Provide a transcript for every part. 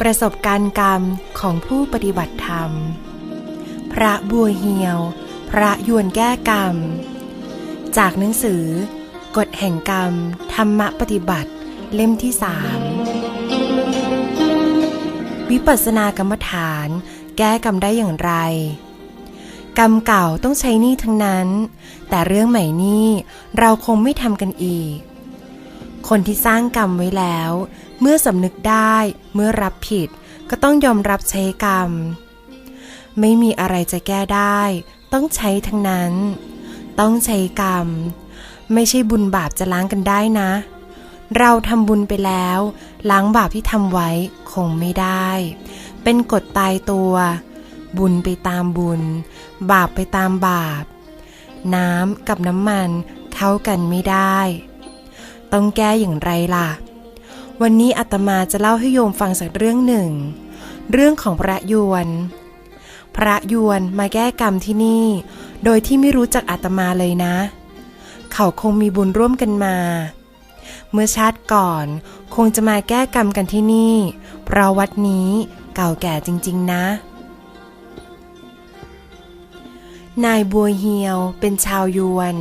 ประสบการณ์กรรมของผู้ปฏิบัติธรรม พระบัวเหียว พระยวนแก้กรรม จากหนังสือ กฎแห่งกรรม ธรรมปฏิบัติ เล่มที่สามวิปัสสนากรรมฐาน แก้กรรมได้อย่างไร กรรมเก่าต้องใช้นี้ทั้งนั้น แต่เรื่องใหม่นี้เราคงไม่ทำกันอีก คนที่สร้างกรรมไว้แล้ว เมื่อสำนึกได้เมื่อรับผิด ก็ต้องยอมรับใช้กรรม ไม่มีอะไรจะแก้ได้ ต้องใช้ทั้งนั้น ต้องใช้กรรม ไม่ใช่บุญบาปจะล้างกันได้นะ เราทำบุญไปแล้ว ล้างบาปที่ทำไว้คงไม่ได้ เป็นกฎตายตัว บุญไปตามบุญ บาปไปตามบาป น้ำกับน้ำมันเข้ากันไม่ได้ ต้องแก้อย่างไรล่ะ วันนี้อาตมาจะเล่าให้โยมฟังสักเรื่องหนึ่ง เรื่องของพระยวน พระยวนมาแก้กรรมที่นี่ โดยที่ไม่รู้จักอาตมาเลยนะ เขาคงมีบุญร่วมกันมา เมื่อชาติก่อนคงจะมาแก้กรรมกันที่นี่ เพราะวัดนี้เก่าแก่จริง ๆ นะ นายบัวเฮียวเป็นชาวยวน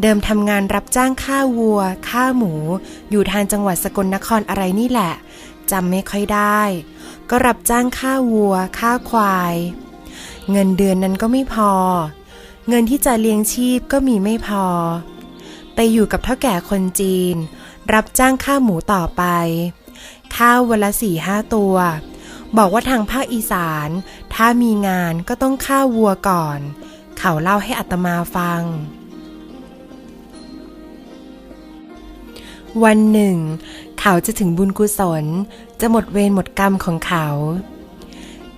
เดิมทำงานรับจ้างฆ่าวัวฆ่าหมู อยู่ทางจังหวัดสกลนครอะไรนี่แหละจำไม่ค่อยได้ ก็รับจ้างฆ่าวัวฆ่าควาย เงินเดือนนั้นก็ไม่พอ เงินที่จะเลี้ยงชีพก็มีไม่พอ ไปอยู่กับเท่าแก่คนจีน รับจ้างฆ่าหมูต่อไปข้าววันละสี่ห้าตัว บอกว่าทางภาคอีสาน ถ้ามีงานก็ต้องฆ่าวัวก่อน เขาเล่าให้อัตมาฟัง วันหนึ่ง เขาจะถึงบุญกุศล จะหมดเวรหมดกรรมของเขา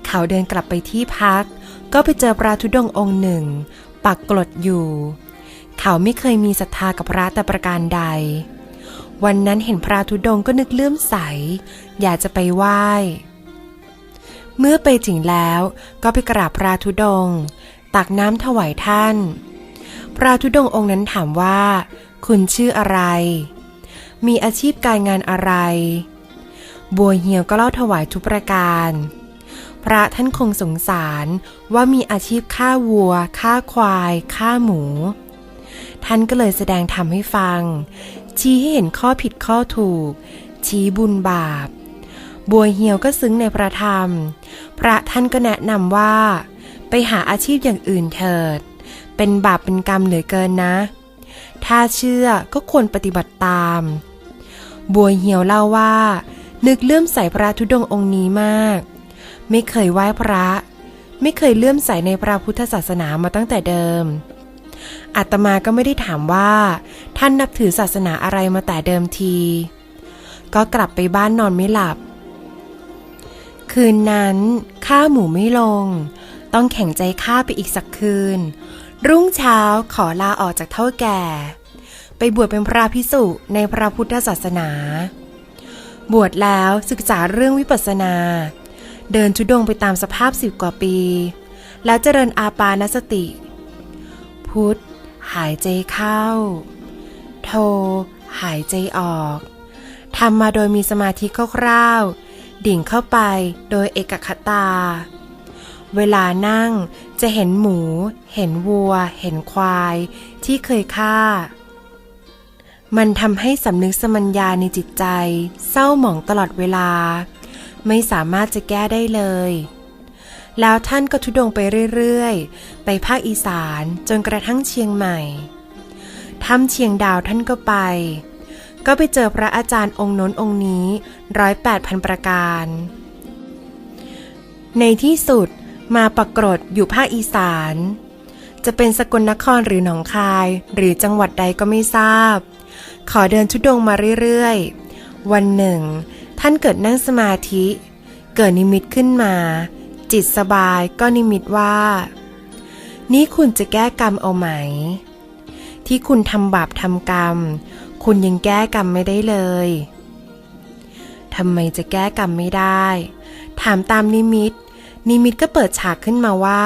เขาเดินกลับไปที่พัก ก็ไปเจอพระธุดงองค์หนึ่ง ปักกลดอยู่ เขาไม่เคยมีศรัทธากับพระแต่ประการใด วันนั้นเห็นพระธุดงก็นึกเลื่อมใส อยากจะไปไหว้เมื่อไปถึงแล้วก็ไปกราบพระธุดงค์ ตักน้ำถวายท่าน พระธุดงค์องค์นั้นถามว่า คุณชื่ออะไร มีอาชีพการงานอะไร บัวเหี่ยวก็เล่าถวายทุกประการ พระท่านคงสงสารว่ามีอาชีพฆ่าวัวฆ่าควายฆ่าหมู ท่านก็เลยแสดงธรรมให้ฟัง ชี้ให้เห็นข้อผิดข้อถูก ชี้บุญบาปบัวเหี่ยวก็ซึ้งในพระธรรม พระท่านก็แนะนำว่า ไปหาอาชีพอย่างอื่นเถิด เป็นบาปเป็นกรรมเหลือเกินนะ ถ้าเชื่อก็ควรปฏิบัติตาม บัวเหี่ยวเล่าว่า นึกเลื่อมใสพระธุดงค์องค์นี้มาก ไม่เคยไหว้พระ ไม่เคยเลื่อมใสในพระพุทธศาสนามาตั้งแต่เดิม อาตมาก็ไม่ได้ถามว่า ท่านนับถือศาสนาอะไรมาแต่เดิมที ก็กลับไปบ้านนอนไม่หลับ คืนนั้นข้าหมูไม่ลง ต้องแข่งใจฆ่าไปอีกสักคืน รุ่งเช้าขอลาออกจากเท่าแก่ ไปบวชเป็นพระพิสุในพระพุทธศาสนา บวชแล้วศึกษาเรื่องวิปัสสนา เดินทุดงไปตามสภาพสิบกว่าปี แล้วเจริญอาปานสติ พุทธหายใจเข้า โทหายใจออกทำมาโดยมีสมาธิคร่าวๆ ดิ่งเข้าไปโดยเอกคตา เวลานั่งจะเห็นหมู เห็นวัว เห็นควาย ที่เคยฆ่า มันทำให้สำนึกสมัญญาในจิตใจ เศร้าหมองตลอดเวลา ไม่สามารถจะแก้ได้เลย แล้วท่านก็ทุดงไปเรื่อยๆ ไปภาคอีสานจนกระทั่งเชียงใหม่ถ้ำเชียงดาวท่านก็ไป ก็ไปเจอพระอาจารย์องค์น้นองค์นี้ร้อยแปดพันประการ ในที่สุด มาปรากฏอยู่ภาคอีสาน จะเป็นสกลนครหรือหนองคาย หรือจังหวัดใดก็ไม่ทราบ ขอเดินทุดงมาเรื่อยๆ วันหนึ่ง ท่านเกิดนั่งสมาธิ เกิดนิมิตขึ้นมา จิตสบายก็นิมิตว่า นี่คุณจะแก้กรรมเอาไหม ที่คุณทำบาปทำกรรม คุณยังแก้กรรมไม่ได้เลยทำไมจะแก้กรรมไม่ได้ ถามตามนิมิต นิมิตก็เปิดฉากขึ้นมาว่า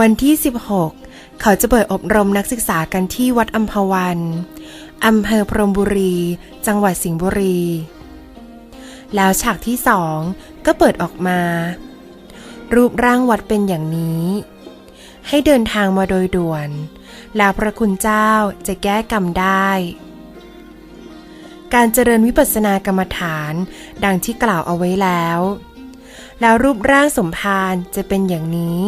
วันที่ 16 เขาจะเปิดอบรมนักศึกษากันที่วัดอัมพวันอำเภอพรมบุรี จังหวัดสิงห์บุรี แล้วฉากที่สองก็เปิดออกมา รูปร่างวัดเป็นอย่างนี้ ให้เดินทางมาโดยด่วน แล้วพระคุณเจ้าจะแก้กรรมได้ การเจริญวิปัสสนากรรมฐานดังที่กล่าวเอาไว้แล้ว แล้วรูปร่างสมภารจะเป็นอย่างนี้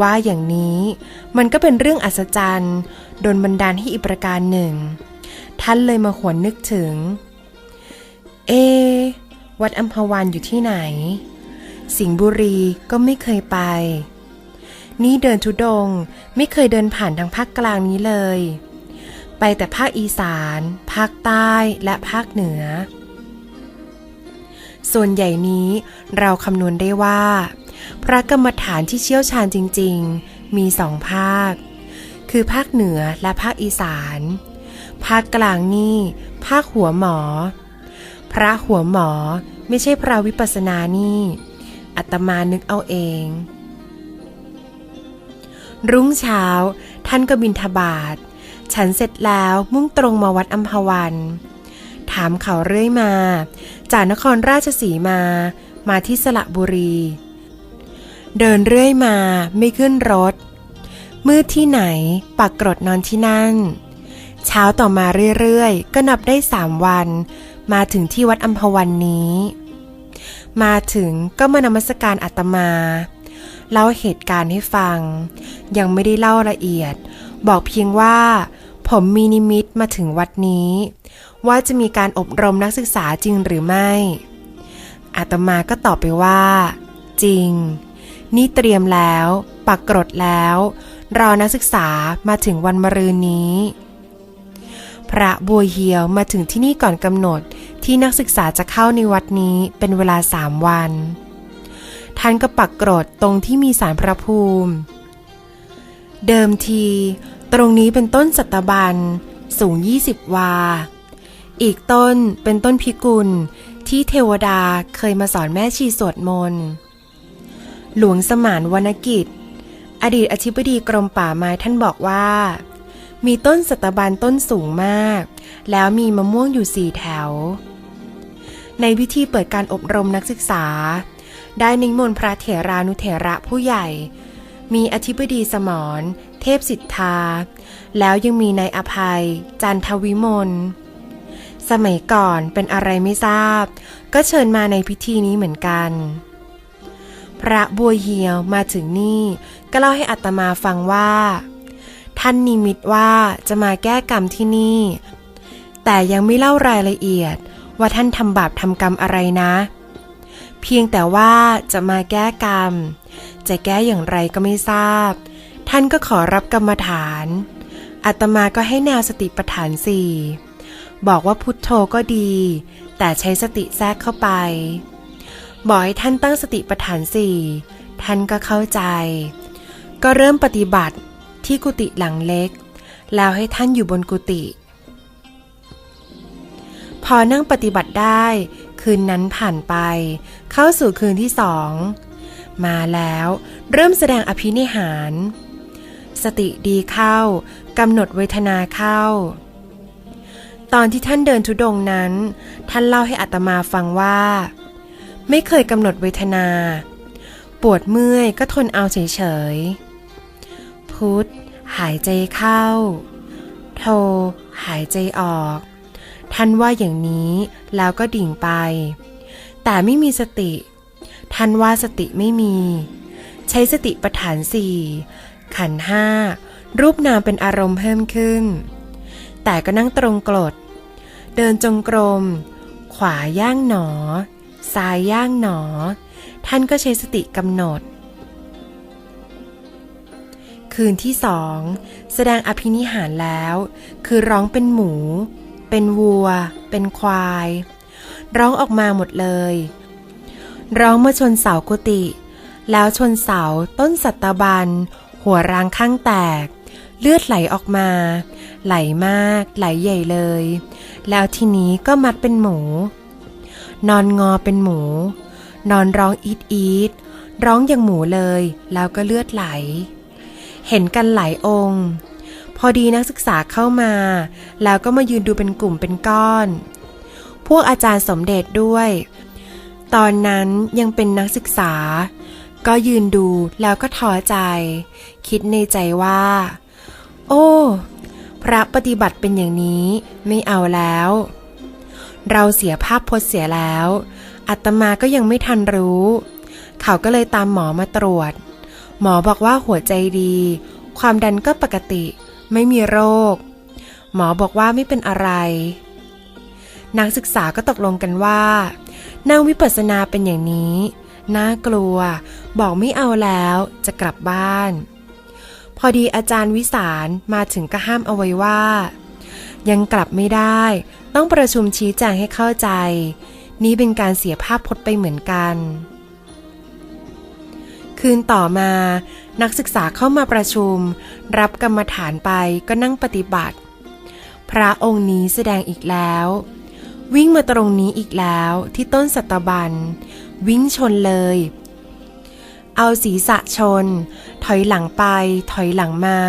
ว่าอย่างนี้มันก็เป็นเรื่องอัศจรรย์โดนบันดาลให้อีกประการหนึ่ง ท่านเลยมาหวนนึกถึง เอ วัดอัมพวันอยู่ที่ไหน สิงห์บุรีก็ไม่เคยไป นี่เดินทุดงไม่เคยเดินผ่านทางภาคกลางนี้เลย ไปแต่ภาคอีสาน ภาคใต้และภาคเหนือ ส่วนใหญ่นี้เราคำนวณได้ว่า พระกรรมฐานที่เชี่ยวชาญจริง ๆ มีสองภาค คือภาคเหนือและภาคอีสาน ภาคกลางนี่ภาคหัวหมอ พระหัวหมอไม่ใช่พระวิปัสสนานี่อัตมานึกเอาเอง รุ่งเช้า ท่านก็บินทบาท ฉันเสร็จแล้วมุ่งตรงมาวัดอัมพวัน ถามเขาเรื่อยมา จากนครราชสีมา มาที่สระบุรี เดินเรื่อยมาไม่ขึ้นรถ มืดที่ไหนปักกรดนอนที่นั่น เช้าต่อมาเรื่อยๆ ก็นับได้สามวัน มาถึงที่วัดอัมพวันนี้ มาถึงก็มานมัสการอาตมาเล่าเหตุการณ์ให้ฟัง ยังไม่ได้เล่าละเอียด บอกเพียงว่า ผมมีนิมิตมาถึงวัดนี้ ว่าจะมีการอบรมนักศึกษาจริงหรือไม่ อาตมาก็ตอบไปว่า จริง นี่เตรียมแล้ว ปักกรดแล้ว รอนักศึกษามาถึงวันมะรืนนี้ พระบัวเหียวมาถึงที่นี่ก่อนกำหนดที่นักศึกษาจะเข้าในวัดนี้เป็นเวลาสามวัน ท่านก็ปักกรดตรงที่มีสารพระภูมิ เดิมที ตรงนี้เป็นต้นสัตบันสูง 20 วา อีกต้นเป็นต้นพิกุลที่เทวดาเคยมาสอนแม่ชีสวดมนต์ หลวงสมานวรรณกิจ อดีตอธิบดีกรมป่าไม้ท่านบอกว่า มีต้นสัตบันต้นสูงมาก แล้วมีมะม่วงอยู่สี่แถว ในพิธีเปิดการอบรมนักศึกษา ได้นิมนต์พระเถรานุเถระผู้ใหญ่ มีอธิบดีสมรเทพสิทธา แล้วยังมีนายอภัย จันทวิมล สมัยก่อนเป็นอะไรไม่ทราบ ก็เชิญมาในพิธีนี้เหมือนกัน พระบัวเหียวมาถึงนี่ก็เล่าให้อัตมาฟังว่า ท่านนิมิตว่าจะมาแก้กรรมที่นี่ แต่ยังไม่เล่ารายละเอียดว่าท่านทำบาปทำกรรมอะไรนะ เพียงแต่ว่าจะมาแก้กรรม จะแก้อย่างไรก็ไม่ทราบ ท่านก็ขอรับกรรมฐานอาตมาก็ให้แนวสติปัฏฐานสี่ บอกว่าพุทโธก็ดี แต่ใช้สติแทรกเข้าไป บอกให้ท่านตั้งสติปัฏฐานสี่ท่านก็เข้าใจ ก็เริ่มปฏิบัติที่กุฏิหลังเล็ก แล้วให้ท่านอยู่บนกุฏิพอนั่งปฏิบัติได้คืนนั้นผ่านไป เข้าสู่คืนที่สองมาแล้วเริ่มแสดงอภินิหาร สติดีเข้ากำหนดเวทนาเข้า ตอนที่ท่านเดินทุดงนั้น ท่านเล่าให้อัตมาฟังว่า ไม่เคยกำหนดเวทนา ปวดเมื่อยก็ทนเอาเฉยๆ พุทธหายใจเข้า โทหายใจออก ท่านว่าอย่างนี้แล้วก็ดิ่งไป แต่ไม่มีสติ ท่านว่าสติไม่มี ใช้สติปัฏฐานสี่ขันห้ารูปนามเป็นอารมณ์เพิ่มขึ้น แต่ก็นั่งตรงกรด เดินจงกรม ขวาย่างหนอ ซ้ายย่างหนอ ท่านก็ใช้สติกำหนด คืนที่สองแสดงอภินิหารแล้ว คือร้องเป็นหมู เป็นวัว เป็นควาย ร้องออกมาหมดเลย ร้องเมื่อชนเสากุฏิแล้วชนเสาต้นสัตบัน หัวรางข้างแตก เลือดไหลออกมา ไหลมาก ไหลใหญ่เลย แล้วทีนี้ก็มัดเป็นหมู นอนงอเป็นหมู นอนร้องอีดอีดร้องอย่างหมูเลย แล้วก็เลือดไหล เห็นกันหลายองค์ พอดีนักศึกษาเข้ามา แล้วก็มายืนดูเป็นกลุ่มเป็นก้อน พวกอาจารย์สมเด็จด้วย ตอนนั้นยังเป็นนักศึกษา ก็ยืนดูแล้วก็ท้อใจ คิดในใจว่า โอ้ พระปฏิบัติเป็นอย่างนี้ไม่เอาแล้ว เราเสียภาพพจน์เสียแล้ว อัตมาก็ยังไม่ทันรู้ เขาก็เลยตามหมอมาตรวจ หมอบอกว่าหัวใจดี ความดันก็ปกติ ไม่มีโรค หมอบอกว่าไม่เป็นอะไร นักศึกษาก็ตกลงกันว่านั่งวิปัสสนาเป็นอย่างนี้ น่ากลัว บอกไม่เอาแล้ว จะกลับบ้าน พอดีอาจารย์วิสารมาถึงก็ห้ามเอาไว้ว่า ยังกลับไม่ได้ ต้องประชุมชี้แจงให้เข้าใจ นี้เป็นการเสียภาพพจน์ไปเหมือนกัน คืนต่อมา นักศึกษาเข้ามาประชุม รับกรรมฐานไปก็นั่งปฏิบัติ พระองค์นี้แสดงอีกแล้ว วิ่งมาตรงนี้อีกแล้วที่ต้นสัตบัน วิ่งชนเลย เอาศีรษะชน ถอยหลังไป ถอยหลังมา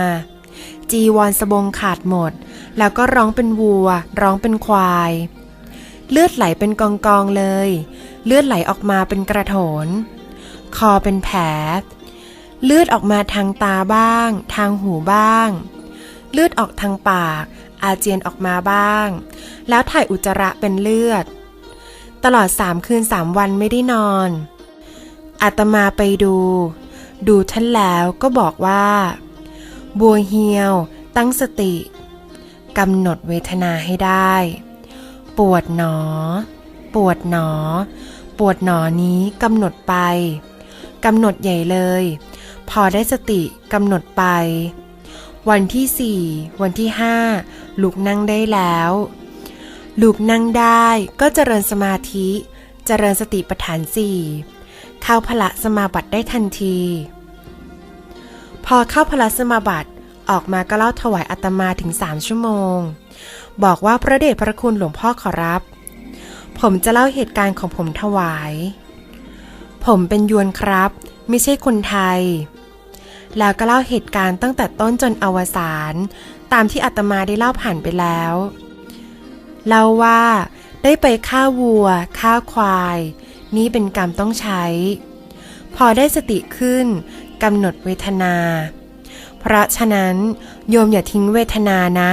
จีวรสบงขาดหมด แล้วก็ร้องเป็นวัว ร้องเป็นควาย เลือดไหลเป็นกองกองๆเลย เลือดไหลออกมาเป็นกระโถน คอเป็นแผล เลือดออกมาทางตาบ้าง ทางหูบ้าง เลือดออกทางปาก อาเจียนออกมาบ้าง แล้วถ่ายอุจจาระเป็นเลือด ตลอดสามคืนสามวันไม่ได้นอน อาตมาไปดู ดูท่านแล้วก็บอกว่า บัวเหียว ตั้งสติกำหนดเวทนาให้ได้ ปวดหนอ ปวดหนอ ปวดหนอนี้กำหนดไปกำหนดใหญ่เลย พอได้สติกำหนดไป วันที่สี่วันที่ห้าลุกนั่งได้แล้วลุกนั่งได้ก็เจริญสมาธิ เจริญสติปัฏฐานสี่ เข้าพละสมาบัติได้ทันที พอเข้าพละสมาบัติออกมาก็เล่าถวายอาตมาถึงสามชั่วโมง บอกว่าพระเดชพระคุณหลวงพ่อขอรับ ผมจะเล่าเหตุการณ์ของผมถวาย ผมเป็นยวนครับ ไม่ใช่คนไทย แล้วก็เล่าเหตุการณ์ตั้งแต่ต้นจนอวสานตามที่อาตมาได้เล่าผ่านไปแล้วเล่าว่าได้ไปฆ่าวัวฆ่าควาย นี่เป็นกรรมต้องใช้ พอได้สติขึ้นกำหนดเวทนา เพราะฉะนั้นโยมอย่าทิ้งเวทนานะ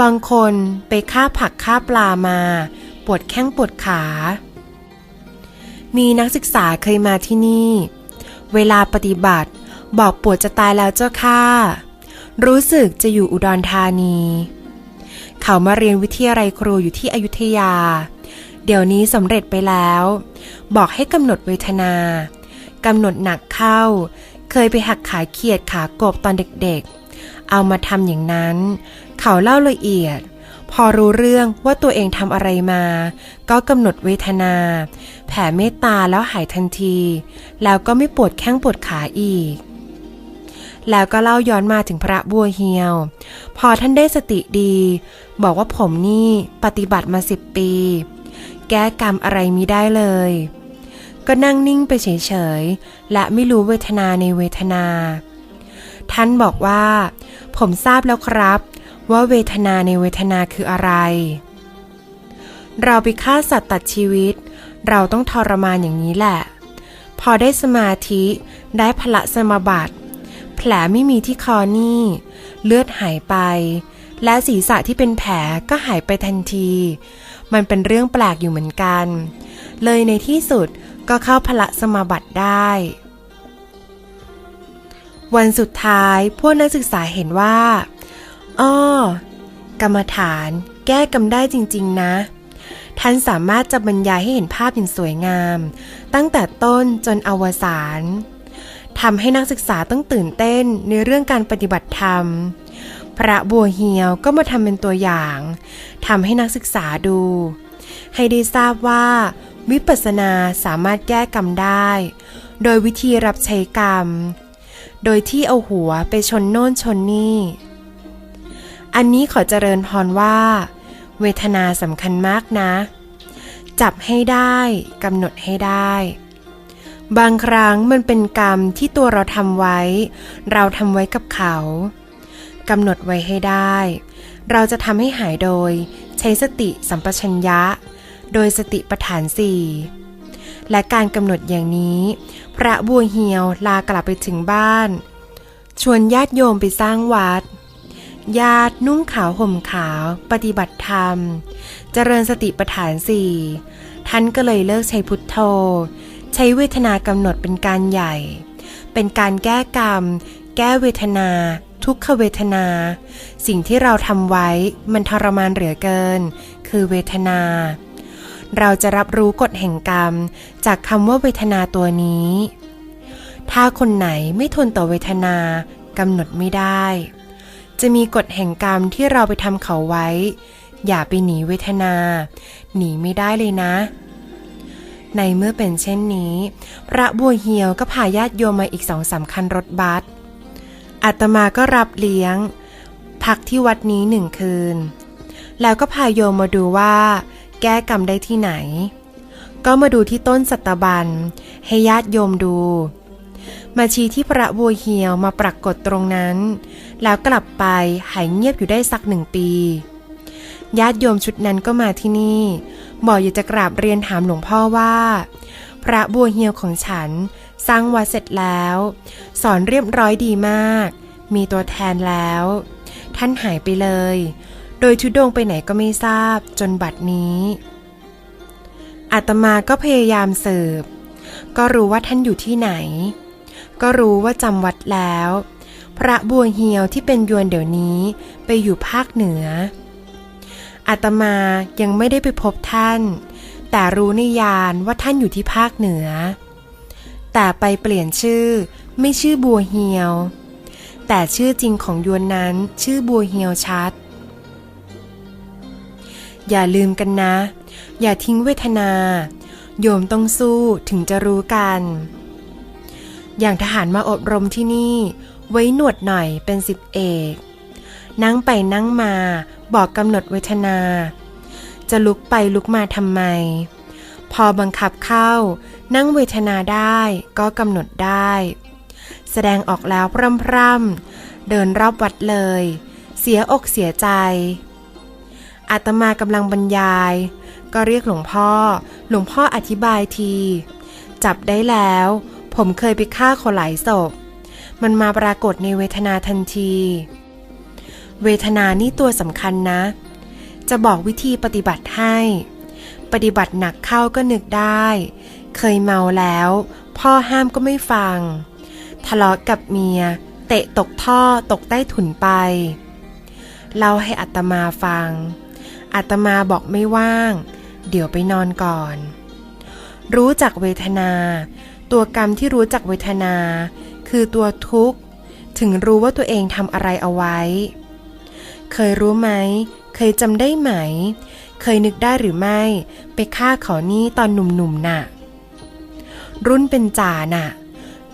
บางคนไปฆ่าผักฆ่าปลามา ปวดแข้งปวดขา มีนักศึกษาเคยมาที่นี่ เวลาปฏิบัติบอกปวดจะตายแล้วเจ้าค่ะ รู้สึกจะอยู่อุดรธานี เขามาเรียนวิทยาลัยครูอยู่ที่อยุธยา เดี๋ยวนี้สำเร็จไปแล้ว บอกให้กำหนดเวทนากำหนดหนักเข้า เคยไปหักขาเขียดขากบตอนเด็กๆ เอามาทำอย่างนั้น เขาเล่าละเอียด พอรู้เรื่องว่าตัวเองทำอะไรมา ก็กำหนดเวทนา แผ่เมตตาแล้วหายทันที แล้วก็ไม่ปวดแข้งปวดขาอีกแล้วก็เล่าย้อนมาถึงพระบัวเฮียว พอท่านได้สติดี บอกว่าผมนี่ปฏิบัติมาสิบปี แก้กรรมอะไรมิได้เลย ก็นั่งนิ่งไปเฉยๆ และไม่รู้เวทนาในเวทนา ท่านบอกว่า ผมทราบแล้วครับ ว่าเวทนาในเวทนาคืออะไร เราไปฆ่าสัตว์ตัดชีวิต เราต้องทรมานอย่างนี้แหละ พอได้สมาธิได้พละสมาบัติ แผลไม่มีที่คอนี่ เลือดหายไปและศีรษะที่เป็นแผลก็หายไปทันที มันเป็นเรื่องแปลกอยู่เหมือนกัน เลยในที่สุดก็เข้าพละสมาบัติได้ วันสุดท้ายพวกนักศึกษาเห็นว่า อ้อ กรรมฐานแก้กรรมได้จริง ๆ นะ ท่านสามารถจะบรรยายให้เห็นภาพอย่างสวยงาม ตั้งแต่ต้นจนอวสานทำให้นักศึกษาต้องตื่นเต้นในเรื่องการปฏิบัติธรรม พระบัวเฮียวก็มาทำเป็นตัวอย่างทำให้นักศึกษาดู ให้ได้ทราบว่า วิปัสสนาสามารถแก้กรรมได้ โดยวิธีรับใช้กรรม โดยที่เอาหัวไปชนโน่นชนนี่ อันนี้ขอเจริญพรว่า เวทนาสำคัญมากนะ จับให้ได้กำหนดให้ได้บางครั้งมันเป็นกรรมที่ตัวเราทำไว้ เราทำไว้กับเขา กำหนดไว้ให้ได้ เราจะทำให้หายโดย ใช้สติสัมปชัญญะ โดยสติปัฏฐานสี่และการกำหนดอย่างนี้ พระบัวเหียวลากลับไปถึงบ้าน ชวนญาติโยมไปสร้างวัด ญาตินุ่งขาวห่มขาว ปฏิบัติธรรม เจริญสติปัฏฐานสี่ท่านก็เลยเลิกใช้พุทโธ ใช้เวทนากำหนดเป็นการใหญ่ เป็นการแก้กรรม แก้เวทนา ทุกขเวทนา สิ่งที่เราทำไว้มันทรมานเหลือเกิน คือเวทนา เราจะรับรู้กฎแห่งกรรม จากคำว่าเวทนาตัวนี้ ถ้าคนไหนไม่ทนต่อเวทนากำหนดไม่ได้ จะมีกฎแห่งกรรมที่เราไปทำเขาไว้ อย่าไปหนีเวทนา หนีไม่ได้เลยนะในเมื่อเป็นเช่นนี้ พระบัวเหียวก็พาญาติโยมมาอีกสองสามคันรถบัส อาตมาก็รับเลี้ยง พักที่วัดนี้หนึ่งคืน แล้วก็พาโยมมาดูว่า แก้กรรมได้ที่ไหน ก็มาดูที่ต้นสัตบัน ให้ญาติโยมดู มาชี้ที่พระบัวเหียวมาปรากฏตรงนั้น แล้วกลับไปหายเงียบอยู่ได้สักหนึ่งปี ญาติโยมชุดนั้นก็มาที่นี่บอกอยากจะกราบเรียนถามหลวงพ่อว่า พระบัวเหียวของฉัน สร้างวัดเสร็จแล้ว สอนเรียบร้อยดีมาก มีตัวแทนแล้ว ท่านหายไปเลย โดยทุดงไปไหนก็ไม่ทราบจนบัดนี้อาตมาก็พยายามสืบ ก็รู้ว่าท่านอยู่ที่ไหน ก็รู้ว่าจำวัดแล้ว พระบัวเหียวที่เป็นยวนเดี๋ยวนี้ไปอยู่ภาคเหนืออาตมายังไม่ได้ไปพบท่าน แต่รู้ในยานว่าท่านอยู่ที่ภาคเหนือ แต่ไปเปลี่ยนชื่อ ไม่ชื่อบัวเหียว แต่ชื่อจริงของยวนนั้นชื่อบัวเหียวชัด อย่าลืมกันนะ อย่าทิ้งเวทนา โยมต้องสู้ถึงจะรู้กัน อย่างทหารมาอบรมที่นี่ ไว้หนวดหน่อยเป็นสิบเอก นั่งไปนั่งมาบอกกำหนดเวทนา จะลุกไปลุกมาทำไม พอบังคับเข้า นั่งเวทนาได้ก็กำหนดได้ แสดงออกแล้วพร่ำพร่ำเดินรอบวัดเลย เสียอกเสียใจอาตมากำลังบรรยาย ก็เรียกหลวงพ่อ หลวงพ่ออธิบายที จับได้แล้ว ผมเคยไปฆ่าคนหลายศพ มันมาปรากฏในเวทนาทันที เวทนานี่ตัวสำคัญนะ จะบอกวิธีปฏิบัติให้ ปฏิบัติหนักเข้าก็นึกได้ เคยเมาแล้ว พ่อห้ามก็ไม่ฟัง ทะเลาะกับเมีย เตะตกท่อตกใต้ถุนไป เล่าให้อัตมาฟัง อัตมาบอกไม่ว่าง เดี๋ยวไปนอนก่อน รู้จักเวทนา ตัวกรรมที่รู้จักเวทนา คือตัวทุกข์ ถึงรู้ว่าตัวเองทำอะไรเอาไว้ เคยรู้ไหม เคยจำได้ไหม เคยนึกได้หรือไม่ ไปฆ่าเขานี่ตอนหนุ่มๆน่ะ รุ่นเป็นจ่าน่ะ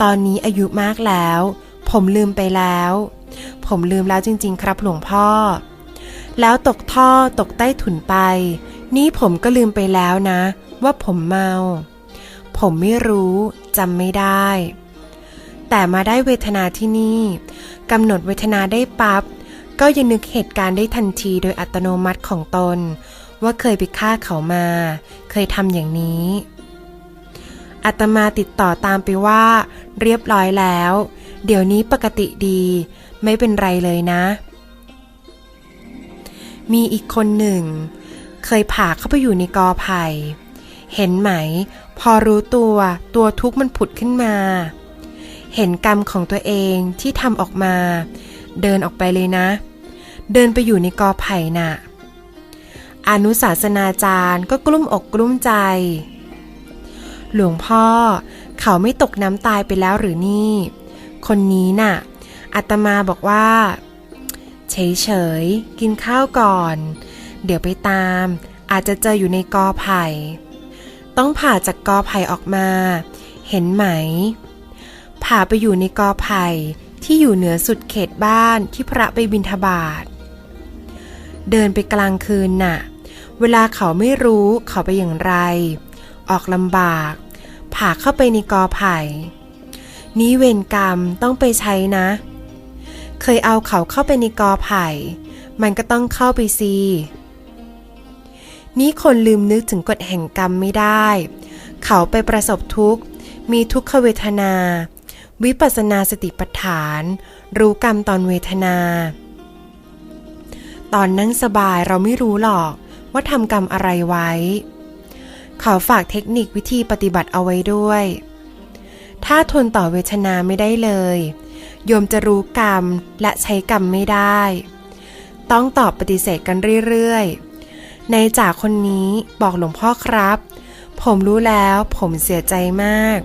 ตอนนี้อายุมากแล้ว ผมลืมไปแล้ว ผมลืมแล้วจริง ๆ ครับหลวงพ่อ แล้วตกท่อตกใต้ถุนไป นี่ผมก็ลืมไปแล้วนะ ว่าผมเมา ผมไม่รู้จำไม่ได้ แต่มาได้เวทนาที่นี่กำหนดเวทนาได้ปับ๊บก็ยังนึกเหตุการณ์ได้ทันทีโดยอัตโนมัติของตน ว่าเคยไปฆ่าเขามา เคยทำอย่างนี้อาตมาติดต่อตามไปว่า เรียบร้อยแล้ว เดี๋ยวนี้ปกติดี ไม่เป็นไรเลยนะ มีอีกคนหนึ่ง เคยผ่าเข้าไปอยู่ในกอไผ่เห็นไหม พอรู้ตัวตัวทุกข์มันผุดขึ้นมา เห็นกรรมของตัวเองที่ทำออกมา เดินออกไปเลยนะ เดินไปอยู่ในกอไผ่น่ะ อนุศาสนาจารย์ก็กลุ้มอกกลุ้มใจ หลวงพ่อเขาไม่ตกน้ำตายไปแล้วหรือนี่ คนนี้น่ะอาตมาบอกว่าเฉยๆกินข้าวก่อน เดี๋ยวไปตาม อาจจะเจออยู่ในกอไผ่ ต้องผ่าจากกอไผ่ออกมา เห็นไหม ผ่าไปอยู่ในกอไผ่ที่อยู่เหนือสุดเขตบ้านที่พระไปบิณฑบาตเดินไปกลางคืนน่ะ เวลาเขาไม่รู้เขาไปอย่างไร ออกลำบาก ผ่าเข้าไปในกอไผ่ นี้เวรกรรมต้องไปใช้นะ เคยเอาเขาเข้าไปในกอไผ่ มันก็ต้องเข้าไปซีนี่คนลืมนึกถึงกฎแห่งกรรมไม่ได้ เขาไปประสบทุกข์ มีทุกขเวทนา วิปัสสนาสติปัฏฐาน รู้กรรมตอนเวทนา ตอนนั่งสบายเราไม่รู้หรอก ว่าทำกรรมอะไรไว้ขอฝากเทคนิควิธีปฏิบัติเอาไว้ด้วย ถ้าทนต่อเวทนาไม่ได้เลย โยมจะรู้กรรมและใช้กรรมไม่ได้ ต้องตอบปฏิเสธกันเรื่อยๆ ในจากคนนี้บอกหลวงพ่อครับ ผมรู้แล้วผมเสียใจมาก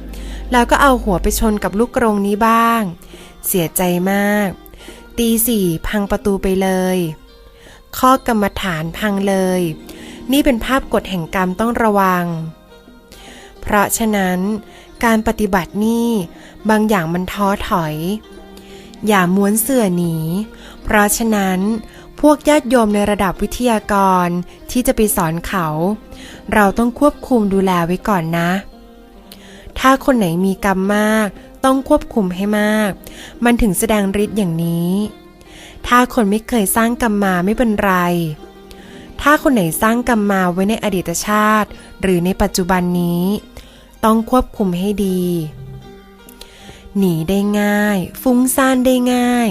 แล้วก็เอาหัวไปชนกับลูกกรงนี้บ้าง เสียใจมากตีสี่พังประตูไปเลย ข้อกรรมฐานพังเลย นี่เป็นภาพกฎแห่งกรรมต้องระวัง เพราะฉะนั้นการปฏิบัตินี่บางอย่างมันท้อถอย อย่าม้วนเสื่อหนี เพราะฉะนั้นพวกญาติโยมในระดับวิทยากรที่จะไปสอนเขา เราต้องควบคุมดูแลไว้ก่อนนะ ถ้าคนไหนมีกรรมมาก ต้องควบคุมให้มาก มันถึงแสดงฤทธิ์อย่างนี้ ถ้าคนไม่เคยสร้างกรรมมาไม่เป็นไร ถ้าคนไหนสร้างกรรมมาไว้ในอดีตชาติ หรือในปัจจุบันนี้ ต้องควบคุมให้ดี หนีได้ง่าย ฟุ้งซ่านได้ง่าย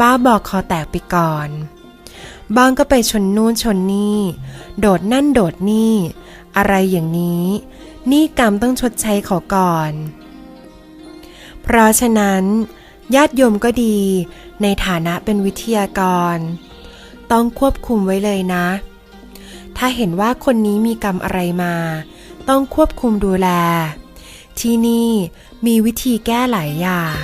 บ้าบอกคอแตกไปก่อน บางก็ไปชนนู่นชนนี่ โดดนั่นโดดนี่ อะไรอย่างนี้ นี่กรรมต้องชดใช้เขาก่อน เพราะฉะนั้นญาติโยมก็ดี ในฐานะเป็นวิทยากร ต้องควบคุมไว้เลยนะ ถ้าเห็นว่าคนนี้มีกรรมอะไรมา ต้องควบคุมดูแล ที่นี่มีวิธีแก้หลายอย่าง